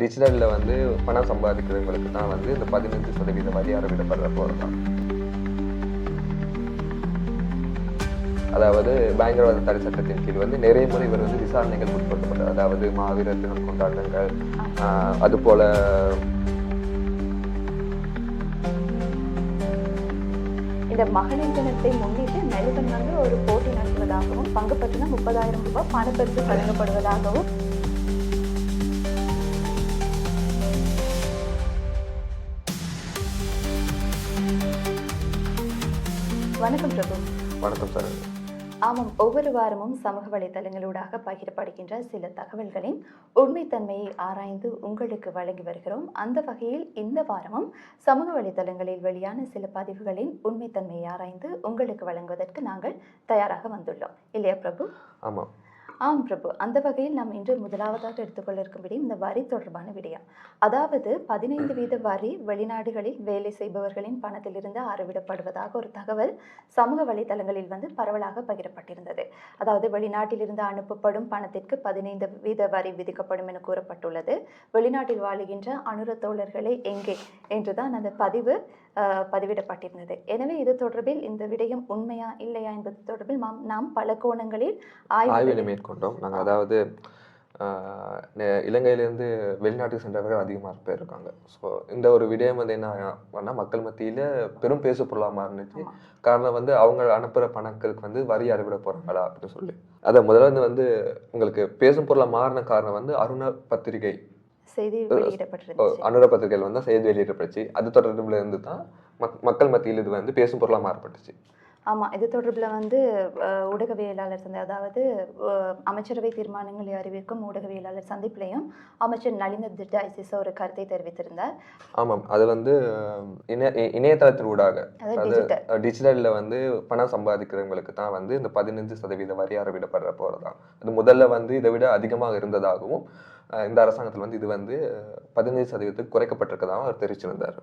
டிஜிட்டலில் வந்து பணம் சம்பாதிக்கிறவங்களுக்கு தான் வந்து இந்த பதினஞ்சு சதவீத வரி அறவிடப்படுற போகிறது அதாவது பயங்கரவாத தடை சட்டத்தின் கீழ் வந்து நிறைய முறை இவர் வந்து விசாரணைகள் உட்படுத்தப்பட்டது. அதாவது மாவீரர் தினம் கொண்டாட்டங்கள் ஆஹ், அதுபோல இந்த மகளிர் தினத்தை முன்னிட்டு மெல்பர்ன் வந்து ஒரு போட்டி நடத்துவதாகவும் பங்கு பற்றின முப்பதாயிரம் ரூபாய் பணப்பரிசு வழங்கப்படுவதாகவும் வணக்கம் பிரபு. வணக்கம் சார். ஆமாம் ஒவ்வொரு வாரமும் சமூக வலைதளங்களூடாக பகிரப்படுகின்ற சில தகவல்களின் உண்மைத்தன்மையை ஆராய்ந்து உங்களுக்கு வழங்கி வருகிறோம். அந்த வகையில் இந்த வாரமும் சமூக வலைதளங்களில் வெளியான சில பதிவுகளின் உண்மைத்தன்மையை ஆராய்ந்து உங்களுக்கு வழங்குவதற்கு நாங்கள் தயாராக வந்துள்ளோம். இல்லையா பிரபு? ஆமாம். ஆம் பிரபு அந்த வகையில் நாம் இன்று முதலாவதாக எடுத்துக்கொள்ள இருக்கும் இந்த வரி தொடர்பான விடயம் அதாவது பதினைந்து வீத வரி வெளிநாடுகளில் வேலை செய்பவர்களின் பணத்திலிருந்து அறவிடப்படுவதாக ஒரு தகவல் சமூக வலைதளங்களில் வந்து பரவலாக பகிரப்பட்டிருந்தது. அதாவது வெளிநாட்டிலிருந்து அனுப்பப்படும் பணத்திற்கு பதினைந்து வீத வரி விதிக்கப்படும் என கூறப்பட்டுள்ளது. வெளிநாட்டில் வாழுகின்ற அனுர தோழர்களை எங்கே? என்றுதான் அந்த பதிவு பதிவிடப்பட்டிருந்தது. எனவே இது தொடர்பில் இந்த விடயம் உண்மையா இல்லையா என்பது தொடர்பில் நாம் பல கோணங்களில் ஆய்வு ஆய்வினை மேற்கொண்டோம். நாங்கள் அதாவது இலங்கையிலேருந்து வெளிநாட்டுக்கு சென்றவர்கள் அதிகமாக பேர் இருக்காங்க. ஸோ இந்த ஒரு விடயம் வந்து என்ன மக்கள் மத்தியில் பெரும் பேசு பொருளாக ஆமா. காரணம் வந்து அவங்க அனுப்புகிற பணங்களுக்கு வந்து வரி அறவிட போகிறாங்களா அப்படின்னு சொல்லி. அதை முதல்ல வந்து வந்து உங்களுக்கு பேசும் பொருளாக மாறின காரணம் வந்து அருண பத்திரிகை செய்தி அனுர பத்திரிகையில் வந்து செய்தி வெளியிடப்பட்டுச்சு. அது தொடர்புல இருந்து தான் மக் மக்கள் மத்தியில் இது வந்து பேசும் பொருளாக மாறப்பட்டுச்சு. ஆமா இது தொடர்பில் வந்து ஊடகவியலாளர் சந்தை அதாவது அமைச்சரவை தீர்மானங்களை அறிவிக்கும் ஊடகவியலாளர் சந்திப்பிலையும் அமைச்சர் நளின திட்டாய்சிஸ் ஒரு கருத்தை தெரிவித்திருந்தார். ஆமாம் அது வந்து இணைய இணையதளத்தின் ஊடாக. டிஜிட்டலில் வந்து பணம் சம்பாதிக்கிறவங்களுக்கு தான் வந்து இந்த பதினஞ்சு சதவீத வரி அறவிடப்படுற போகிறதா அது முதல்ல வந்து இதை விட அதிகமாக இருந்ததாகவும் இந்த அரசாங்கத்தில் வந்து இது வந்து பதினைந்து சதவீதத்துக்கு குறைக்கப்பட்டிருக்கதாகவும் அவர் தெரிவிச்சிருந்தார்.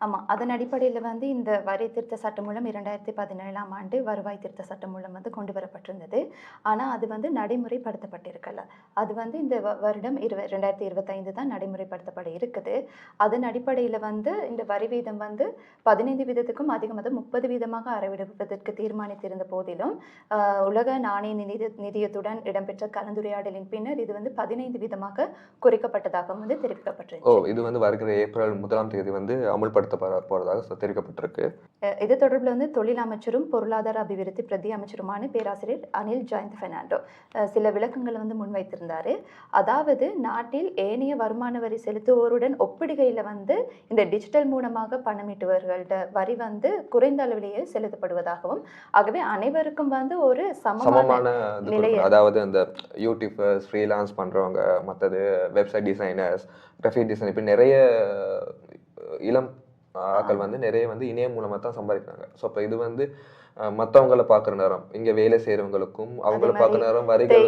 ஆமாம் அதன் அடிப்படையில் வந்து இந்த வரி திருத்த சட்டம் மூலம் இரண்டாயிரத்தி பதினேழாம் ஆண்டு வருவாய் திருத்த சட்டம் மூலம் வந்து கொண்டு வரப்பட்டிருந்தது. ஆனால் அது வந்து நடைமுறைப்படுத்தப்பட்டிருக்கல. அது வந்து இந்த வ- வருடம் இருவ ரெண்டாயிரத்தி இருபத்தைந்து தான் நடைமுறைப்படுத்தப்பட இருக்குது. அதன் அடிப்படையில் வந்து இந்த வரி வீதம் வந்து பதினைந்து வீதத்துக்கும் அதிகமாக முப்பது வீதமாக அறவிடுவதற்கு தீர்மானித்திருந்த போதிலும் உலக நாணய நிதி நிதியத்துடன் இடம்பெற்ற கலந்துரையாடலின் பின்னர் இது வந்து பதினைந்து வீதமாக குறைக்கப்பட்டதாகவும் வந்து ஓ இது வந்து வருகிற ஏப்ரல் முதலாம் தேதி வந்து அமல்படுத்த போகிறதாக சொ- தெரிவிக்கப்பட்டிருக்கு இது தொடர்பில் வந்து தொழில் அமைச்சரும் பொருளாதார அபிவிருத்தி பிரதி அமைச்சருமான பேராசிரியர் அனில் ஜெயந்த் பெர்னாண்டோ சில விளக்கங்களை வந்து முன்வைத்திருந்தாரு. அதாவது நாட்டில் ஏனைய வருமான வரி செலுத்துவோருடன் ஒப்பிடுகையில் வந்து இந்த டிஜிட்டல் மூலமாக பணம் ஈட்டுவர்கள்ட வரி வந்து குறைந்த அளவிலேயே செலுத்தப்படுவதாகவும் ஆகவே அனைவருக்கும் வந்து ஒரு சமமான கொடுக்கணும். அதாவது அந்த யூடியூபர்ஸ் ஃப்ரீலான்ஸ் பண்ணுறவங்க மற்றது வெப்சைட் டிசைனர்ஸ் கிராஃபிக் டிசைன் இப்படி நிறைய இளம் ஆட்கள் வந்து நிறைய வந்து இணையம் மூலமாக தான் சம்பாதிக்கிறாங்க. ஸோ அப்போ இது வந்து மற்றவங்கள பார்க்குற நேரம் இங்கே வேலை செய்கிறவங்களுக்கும் அவங்கள பார்க்குற நேரம் வரிகள்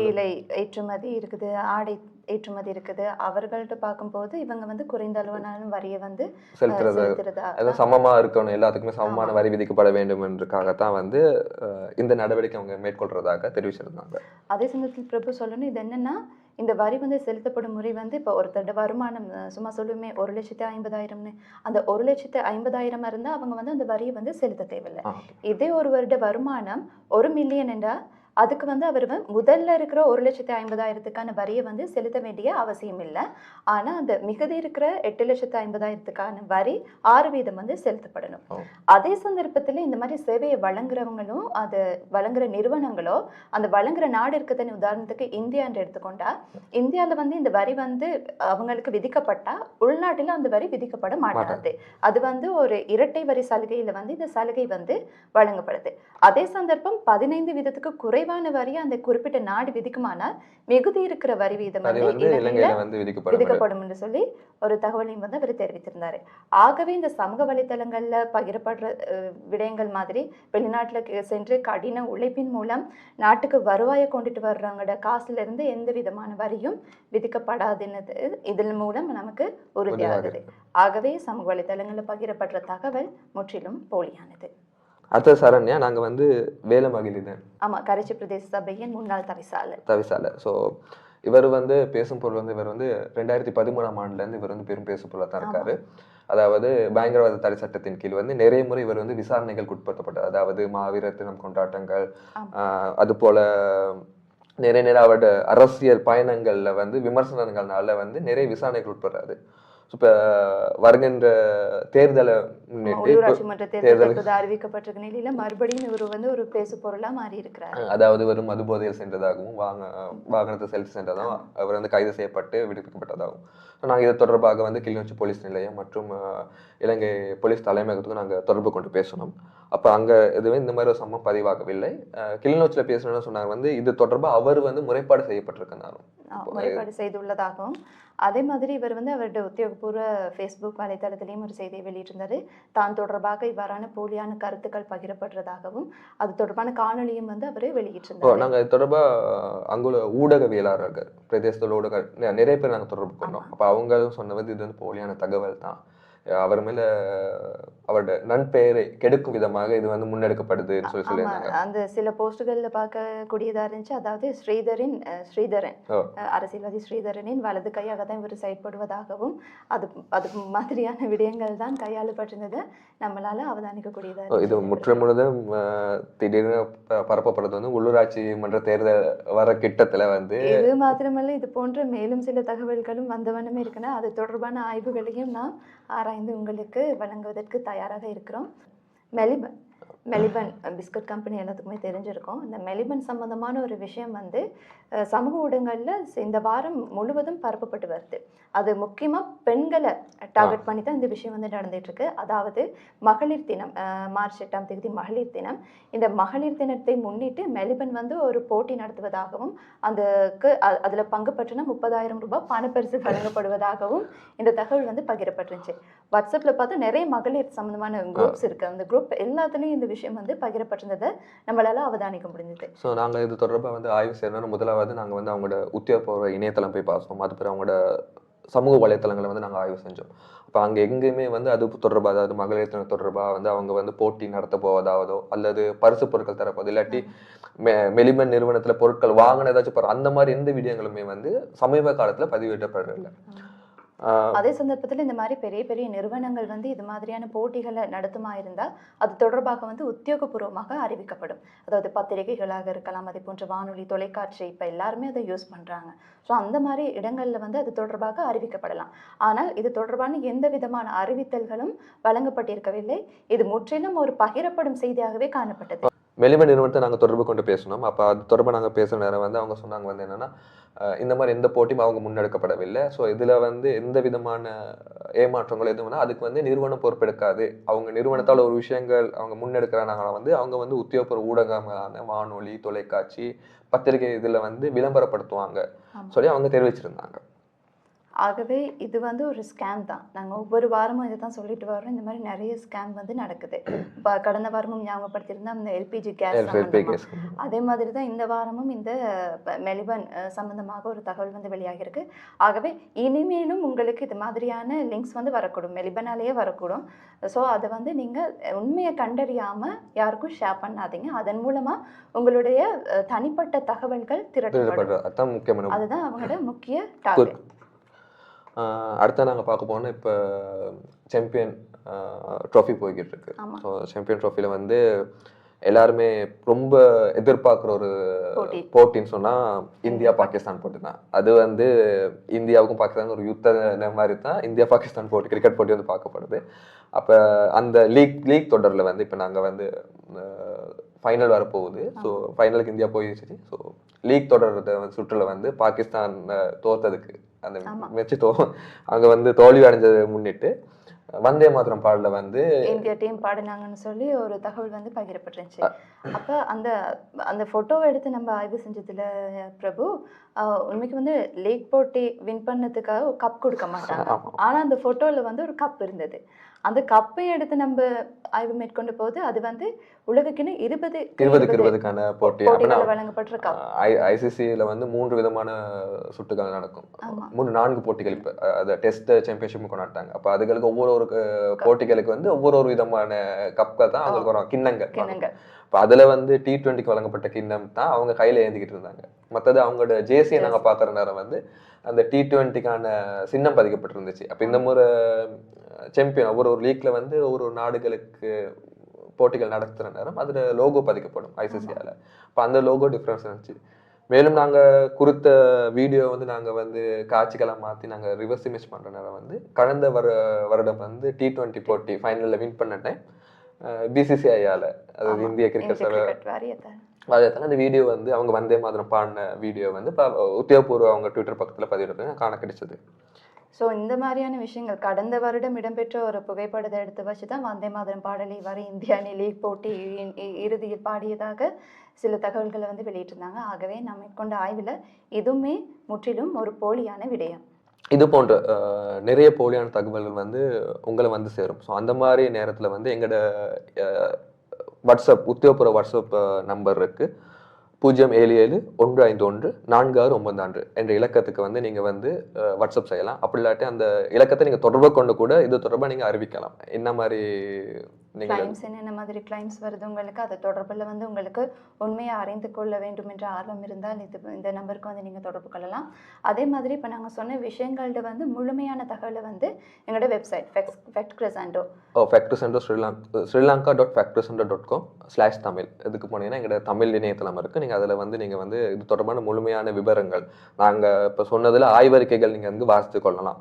ஏற்றுமதி இருக்குது ஆடை ஏற்றுமதி இருக்குது. அவர்கள்ட்ட பார்க்கும்போது இவங்க வந்து குறைந்த அளவான வரியை வந்து செலுத்துறது அது சமமா இருக்கணும். எல்லாத்துக்குமே சமமான. வரி விதிக்கப்பட வேண்டும் என்றுக்காகத்தான் வந்து இந்த நடவடிக்கை அவங்க மேற்கொள்றதாக தெரிவிச்சிருந்தாங்க. அதே சமயத்தில் பிரபு சொல்லணும் இது என்னன்னா இந்த வரி வந்து செலுத்தப்படும் முறை வந்து இப்போ ஒருத்தரோட வருமானம் சும்மா சொல்லுமே ஒரு லட்சத்து ஐம்பதாயிரம்னு. அந்த ஒரு லட்சத்து ஐம்பதாயிரம் இருந்தால் அவங்க வந்து அந்த வரியை வந்து செலுத்த தேவையில்லை. இதே ஒரு வருட வருமானம் ஒரு மில்லியன் என்றால் அதுக்கு வந்து அவர் முதல்ல இருக்கிற ஒரு லட்சத்து ஐம்பதாயிரத்துக்கான வரியை வந்து செலுத்த வேண்டிய அவசியம் இல்லை. ஆனால் அந்த மிகுதி இருக்கிற எட்டு லட்சத்து ஐம்பதாயிரத்துக்கான வரி ஆறு வீதம் வந்து செலுத்தப்படணும். அதே சந்தர்ப்பத்தில் இந்த மாதிரி சேவையை வழங்குறவங்களும் அது வழங்குற நிறுவனங்களோ அந்த வழங்குற நாடு இருக்குதுன்னு உதாரணத்துக்கு இந்தியான்னு எடுத்துக்கொண்டா இந்தியாவில் வந்து இந்த வரி வந்து அவங்களுக்கு விதிக்கப்பட்டா உள்நாட்டில் அந்த வரி விதிக்கப்பட மாட்டாது. அது வந்து ஒரு இரட்டை வரி சலுகையில் வந்து இந்த சலுகை வந்து வழங்கப்படுது. அதே சந்தர்ப்பம் பதினைந்து வீதத்துக்கு குறைவான வரி அந்த குறிப்பிட்ட நாடு விதிக்குமானால் மிகுதி இருக்கிற வரி வீதம் வந்து விதிக்கப்படும் என்று சொல்லி ஒரு தகவலையும் வந்து அவர் தெரிவித்திருந்தாரு. ஆகவே இந்த சமூக வலைத்தளங்கள்ல பகிரப்படுற விடயங்கள் மாதிரி வெளிநாட்டுல சென்று கடின உழைப்பின் மூலம் நாட்டுக்கு வருவாயை கொண்டுட்டு வர்றவங்களோட காசுல இருந்து எந்த விதமான வரியும் விதிக்கப்படாதுன்னு இதன் மூலம் நமக்கு உறுதியாகுது. ஆகவே சமூக வலைத்தளங்கள்ல பகிரப்படுற தகவல் முற்றிலும் போலியானது. அடுத்த சரண்யா நாங்க வந்து வேலை மகிழ்தான் ஆமா கரைச்சி பிரதேச சபையின் முன்னாள் தவிசாளர். தவிசால ஸோ இவர் வந்து பேசும் பொருள் வந்து இவர் வந்து ரெண்டாயிரத்தி பதிமூணாம் ஆண்டுல இருந்து இவர் வந்து பெரும் பேசும் பொருளாக தான் இருக்காரு. அதாவது பயங்கரவாத தடை சட்டத்தின் கீழ் வந்து நிறைய முறை இவர் வந்து விசாரணைகளுக்கு உட்படுத்தப்பட்டார் அதாவது மாவீர தினம் கொண்டாட்டங்கள் அது போல நிறைய நிறைய அவரோட அரசியல் பயணங்கள்ல வந்து விமர்சனங்கள்னால வந்து நிறைய விசாரணைகள் உட்படுறாரு. இப்போ வருகின்ற தேர்தலை முன்னிட்டு மன்ற தேர்தல். தேர்தலுக்கு அறிவிக்கப்பட்டிருக்க நிலையில மறுபடியும் இவர் வந்து ஒரு பேசு பொருளா மாறி இருக்கிறார் அதாவது வெறும் மது போதையில் சென்றதாகவும் வாங்க வாகனத்தை செலுத்தி சென்றதாகவும் அவர் வந்து கைது செய்யப்பட்டு விடுவிக்கப்பட்டதாகவும் நாங்கள் இது தொடர்பாக வந்து கிளிநொச்சி போலீஸ் நிலையம் மற்றும் இலங்கை போலீஸ் தலைமையகத்துக்கு நாங்கள் தொடர்பு கொண்டு பேசணும். அப்போ அங்கே எதுவுமே இந்த மாதிரி ஒரு சம்பவம் பதிவாகவில்லை. கிளிநொச்சியில் பேசணும்னு சொன்னாங்க வந்து இது தொடர்பாக அவர் வந்து முறைப்பாடு செய்யப்பட்டிருக்கிறாரும் முறைப்பாடு செய்துள்ளதாகவும் அதே மாதிரி இவர் வந்து அவருடைய உத்தியோகபூர்வ ஃபேஸ்புக் வலைத்தளத்திலையும் ஒரு செய்தியை வெளியிட்டிருந்தாரு. தான் தொடர்பாக இவ்வாறான போலியான கருத்துக்கள் பகிரப்படுறதாகவும் அது தொடர்பான காணொளியும் வந்து அவர் வெளியிட்டிருந்தார். நாங்கள் இது தொடர்பாக அங்குள்ள ஊடகவியலாளர்கள் பிரதேசத்தில் ஊடக நிறைய பேர் நாங்கள் தொடர்பு கொண்டோம். அப்போ அவங்களும் சொன்னது இது வந்து போலியான தகவல் தான் அவர் மேல அவரோட நன்பெயரை கெடுக்கும் விதமாக இது வந்து முன்னெடுக்கப்படுதுன்னு சொல்லி சொல்லியிருந்தாங்க. அந்த சில போஸ்டுகள்ல பார்க்கக்கூடியதா இருந்துச்சு. அதாவது ஸ்ரீதரின் ஸ்ரீதரன் அரசியல்வாதி ஸ்ரீதரனின் வலது கையாக தான் இவர் செயற்படுவதாகவும் அது அது மாதிரியான விடயங்கள் தான் கையாளப்பட்டிருந்தது. நம்மளால அவதானிக்கக்கூடியதா ஓ, இது. முற்றுமுழுதும் அஹ், திடீர்னு பரப்பப்படுறது வந்து உள்ளூராட்சி மன்ற தேர்தல் வர கிட்டத்துல வந்து இது மாத்திரமல்ல இது போன்ற மேலும் சில தகவல்களும் வந்தவண்ணமே இருக்குன்னா அது தொடர்பான ஆய்வுகளையும் நாம் ஆராய்ந்து உங்களுக்கு வழங்குவதற்கு தயாராக இருக்கிறோம். மெலிபன் மெலிபன் பிஸ்கட் கம்பெனி எல்லாத்துக்குமே தெரிஞ்சிருக்கும். இந்த மெலிபன் சம்பந்தமான ஒரு விஷயம் வந்து சமூக ஊடகங்களில் இந்த வாரம் முழுவதும் பரப்பப்பட்டு வருது. அது முக்கியமாக பெண்களை டார்கெட் பண்ணி தான் இந்த விஷயம் வந்து நடந்துட்டு இருக்கு அதாவது மகளிர் தினம் மார்ச் எட்டாம் தேதி மகளிர் தினம். இந்த மகளிர் தினத்தை முன்னிட்டு மெலிபன் வந்து ஒரு போட்டி நடத்துவதாகவும் அதுக்கு அதுல பங்கு பற்றின முப்பதாயிரம் ரூபாய் பணப்பரிசு வழங்கப்படுவதாகவும் இந்த தகவல் வந்து பகிரப்பட்டிருந்துச்சு. வாட்ஸ்அப்ல பார்த்தா நிறைய மகளிர் சம்பந்தமான குரூப்ஸ் இருக்கு. அந்த குரூப் எல்லாத்துலயும் இந்த விஷயம் வந்து பகிரப்பட்டிருந்ததை நம்மளால அவதானிக்க முடிஞ்சது. ஸோ நாங்கள் இது தொடர்பாக வந்து ஆய்வு செய்யணும்னு முதலாவது நாங்கள் வந்து அவங்களோட உத்தியோகபூர்வ இணையதளம் போய் பார்த்தோம். அது பிறகு அவங்களோட சமூக வலைத்தளங்களை வந்து நாங்கள் ஆய்வு செஞ்சோம். அப்போ அங்கே எங்கேயுமே வந்து அது தொடர்பாக அதாவது மகளிர் தினம் தொடர்பாக வந்து அவங்க வந்து போட்டி நடத்த போவதாவதோ அல்லது பரிசு பொருட்கள் தரப்போது இல்லாட்டி மெ. மெலிமன் நிறுவனத்தில் பொருட்கள் வாங்கின ஏதாச்சும் அந்த மாதிரி எந்த விடயங்களுமே வந்து சமீப காலத்தில் பதிவிடப்படவில்லை. ஆஹ் அதே சந்தர்ப்பத்தில் இந்த மாதிரி பெரிய பெரிய நிறுவனங்கள் வந்து இது மாதிரியான போட்டிகளை நடத்துமா இருந்தால் அது தொடர்பாக வந்து உத்தியோகபூர்வமாக அறிவிக்கப்படும். அதாவது பத்திரிகைகளாக இருக்கலாம் அதே போன்ற வானொலி தொலைக்காட்சி இப்போ எல்லாருமே அதை யூஸ் பண்ணுறாங்க ஸோ அந்த மாதிரி இடங்களில் வந்து அது தொடர்பாக அறிவிக்கப்படலாம். ஆனால் இது தொடர்பான எந்த விதமான அறிவித்தல்களும் வழங்கப்பட்டிருக்கவில்லை. இது முற்றிலும் ஒரு பகிரப்படும் செய்தியாகவே காணப்பட்டது. மெலிம நிறுவனத்தை நாங்கள் தொடர்பு கொண்டு பேசணும். அப்போ அது தொடர்பாக நாங்கள் பேசுகிற நேரம் வந்து அவங்க சொன்னாங்க வந்து என்னன்னா இந்த மாதிரி எந்த போட்டியும் அவங்க முன்னெடுக்கப்படவில்லை. ஸோ இதில் வந்து எந்த விதமான ஏமாற்றங்கள் எதுவும் வேணா அதுக்கு வந்து நிறுவனம் பொறுப்பெடுக்காது. அவங்க நிறுவனத்தால் ஒரு விஷயங்கள் அவங்க முன்னெடுக்கிறாங்கன்னா வந்து அவங்க வந்து உத்தியோகபூர்வ ஊடகங்களான வானொலி தொலைக்காட்சி பத்திரிகை இதில் வந்து விளம்பரப்படுத்துவாங்க. சொல்லி அவங்க தெரிவிச்சிருந்தாங்க. ஆகவே இது வந்து ஒரு ஸ்கேம் தான். நாங்கள் ஒவ்வொரு வாரமும் இதை தான் சொல்லிட்டு வரோம் இந்த மாதிரி நிறைய ஸ்கேம் வந்து நடக்குது. இப்போ கடந்த வாரமும் ஞாபகப்படுத்தியிருந்தா இந்த எல்பிஜி கேஸ் அதே மாதிரி தான் இந்த வாரமும் இந்த மெலிபன் சம்பந்தமாக ஒரு தகவல் வந்து வெளியாகிருக்கு ஆகவே இனிமேலும் உங்களுக்கு இது மாதிரியான லிங்க்ஸ் வந்து வரக்கூடும். மெலிபனாலேயே வரக்கூடும். ஸோ அதை வந்து நீங்கள் உண்மையை கண்டறியாமல் யாருக்கும் ஷேர் பண்ணாதீங்க. அதன் மூலமாக உங்களுடைய தனிப்பட்ட தகவல்கள் திரட்டப்படும். அதுதான் அவங்களோட முக்கிய டார்கெட் அடுத்த நாங்கள் பார்க்க போனால் இப்போ சாம்பியன் ட்ராஃபி போய்கிட்டு இருக்கு. ஸோ சாம்பியன் ட்ராஃபியில் வந்து எல்லாருமே ரொம்ப எதிர்பார்க்குற ஒரு போட்டி. போட்டின்னு சொன்னால் இந்தியா பாகிஸ்தான் போட்டி தான் அது வந்து இந்தியாவுக்கும் பாகிஸ்தானுக்கும் ஒரு யுத்த மாதிரி தான் இந்தியா பாகிஸ்தான் போட்டி கிரிக்கெட் போட்டி வந்து பார்க்கப்படுது. அப்போ அந்த லீக் லீக் தொடரில் வந்து இப்போ நாங்கள் வந்து ஃபைனல் வரப்போகுது. ஸோ ஃபைனலுக்கு இந்தியா போயிடுச்சு ஸோ லீக் வந்து சுற்றுல வந்து பாகிஸ்தான் தோத்ததுக்கு அந்த. மெச்சு தோ அங்கே வந்து தோல்வி அடைஞ்சதை முன்னிட்டு வந்தே மாத்திரம் பாடல வந்து இந்தியா டீம் பாடினாங்கன்னு சொல்லி ஒரு தகவல் வந்து பகிரப்பட்டுருந்துச்சு அப்போ அந்த அந்த ஃபோட்டோவை எடுத்து நம்ம ஆய்வு செஞ்சதுல பிரபு உண்மைக்கு வந்து லீக் போட்டி வின் பண்ணதுக்காக ஒரு கப் கொடுக்க மாட்டாங்க. ஆமா. ஆனா அந்த ஃபோட்டோவில் வந்து ஒரு கப் இருந்தது. அந்த கப்பை எடுத்து நம்ம ஆய்வு மேற்கொண்ட போது அது வந்து உலகக்கிணு இருபது இருபதுக்கு இருபதுக்கான போட்டி. வழங்கப்பட்டிருக்க கப். ஐசிசியில் வந்து மூன்று விதமான சுட்டுகள் நடக்கும். மூணு நான்கு போட்டிகள் இப்போ அதை டெஸ்ட் சாம்பியன்ஷிப் கொண்டாட்டாங்க அப்போ அதுகளுக்கு ஒவ்வொரு ஒரு போட்டிகளுக்கு வந்து ஒவ்வொரு ஒரு விதமான கப்கள் தான் அவங்களுக்கு வரும் கிண்ணங்கள். கிணங்கள் இப்போ அதில் வந்து டி டுவெண்ட்டிக்கு வழங்கப்பட்ட கிண்ணம் தான் அவங்க கையில் ஏந்திக்கிட்டு இருந்தாங்க. மற்றது அவங்களோட ஜேசியை நாங்கள் பார்க்குற நேரம் வந்து அந்த டி டுவெண்ட்டிக்கான சின்னம் பதிக்கப்பட்டிருந்துச்சு. அப்போ இந்த முறை சாம்பியன் ஒவ்வொரு ஒரு லீக்ல வந்து ஒரு ஒரு நாடுகளுக்கு போட்டிகள் நடத்துகிற நேரம் அதில் லோகோ பதிக்கப்படும் ஐசிசியால அப்போ அந்த லோகோ டிஃப்ரென்ஸ் இருந்துச்சு. மேலும் நாங்கள் கொடுத்த வீடியோ வந்து நாங்கள் வந்து காட்சிகளை மாற்றி நாங்கள் ரிவர்ஸ் இமேஜ் பண்ணுற நேரம் வந்து கடந்த வர வருடம் வந்து டி டுவெண்ட்டி போட்டி ஃபைனலில் வின் பண்ண டைம் பிசிசிஐயால் அதாவது. இந்திய கிரிக்கெட் வாரியத்தால். அந்த வீடியோ வந்து அவங்க வந்தே மாதிரம் பாடின வீடியோ வந்து உத்தியோகபூர்வ அவங்க ட்விட்டர் பக்கத்தில் பதிவிடுறது காண கிடைச்சது. ஸோ இந்த மாதிரியான விஷயங்கள் கடந்த வருடம் இடம்பெற்ற ஒரு புகைப்படத்தை எடுத்து வச்சு தான் வந்தே மாதரம் பாடலை வரை இந்திய அணி லீக் போட்டி இறுதியில் பாடியதாக சில தகவல்களை வந்து வெளியிட்டிருந்தாங்க. ஆகவே நாம் மேற்கொண்ட ஆய்வில் இதுவுமே முற்றிலும் ஒரு போலியான விடயம். இது போன்ற நிறைய போலியான தகவல்கள் வந்து உங்களை வந்து சேரும். ஸோ அந்த மாதிரி நேரத்தில் வந்து எங்களோட வாட்ஸ்அப் உத்தியோகபூர்வ வாட்ஸ்அப் நம்பர் இருக்குது பூஜ்ஜியம் ஏழு ஏழு ஒன்று ஐந்து ஒன்று நான்கு ஆறு ஒன்பது ஆண்டு என்ற இலக்கத்துக்கு வந்து நீங்கள் வந்து வாட்ஸ்அப் செய்யலாம். அப்படி இல்லாட்டி அந்த இலக்கத்தை நீங்கள் தொடர்பு கொண்டு கூட இது தொடர்பாக நீங்கள் அறிவிக்கலாம். என்ன மாதிரி கிளைம்ஸ் என்னென்ன மாதிரி கிளைம்ஸ் வருது உங்களுக்கு? அது தொடர்பில் வந்து உங்களுக்கு உண்மையை அறிந்து கொள்ள வேண்டும் என்ற ஆர்வம் இருந்தால் இது இந்த நம்பருக்கு வந்து நீங்கள் தொடர்பு கொள்ளலாம். அதே மாதிரி இப்போ நாங்கள் சொன்ன விஷயங்கள்ட்ட வந்து முழுமையான தகவலை வந்து எங்களோட வெப்சைட் ஃபெக்ஸ் ஃபெக்ட் கிரசாண்டோ factory centre Sri Lanka Sri Lanka dot factory centre dot com slash Tamil. இதுக்கு போனீங்கன்னா எங்களோட தமிழ் இணையதளம் இருக்குது நீங்கள் அதில் வந்து நீங்கள் வந்து இது தொடர்பான முழுமையான விவரங்கள் நாங்கள் இப்போ சொன்னதில் ஆய்வறிக்கைகள் நீங்கள் வந்து வாசித்து கொள்ளலாம்.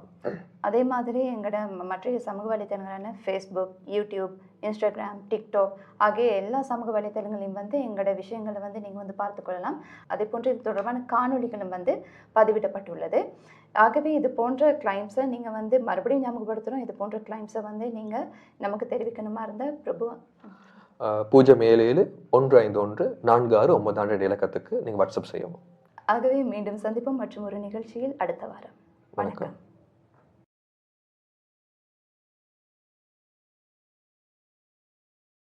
அதே மாதிரி எங்களோட மற்ற சமூக வலைத்தளங்களான ஃபேஸ்புக் யூடியூப் இன்ஸ்டாகிராம் டிக்டாக் ஆகிய எல்லா சமூக வலைத்தளங்களையும் வந்து எங்களோட விஷயங்களை வந்து நீங்கள் வந்து பார்த்து கொள்ளலாம். அதே போன்று இது தொடர்பான காணொளிகளும் வந்து பதிவிடப்பட்டுள்ளது. ஆகவே இது போன்ற கிளைம்ஸை நீங்கள் வந்து மறுபடியும் ஞாபகப்படுத்துகிறோம் இது போன்ற கிளைம்ஸை வந்து நீங்கள் நமக்கு தெரிவிக்கணுமா இருந்தால் பிரபு? பூஜ்ஜியம் ஏழு ஏழு ஒன்று ஐந்து ஒன்று நான்கு ஆறு ஒன்பது ஆண்டு இலக்கத்துக்கு நீங்கள் வாட்ஸ்அப் செய்யவும். ஆகவே மீண்டும் சந்திப்போம் மற்றும் ஒரு நிகழ்ச்சியில் அடுத்த வாரம். வணக்கம்.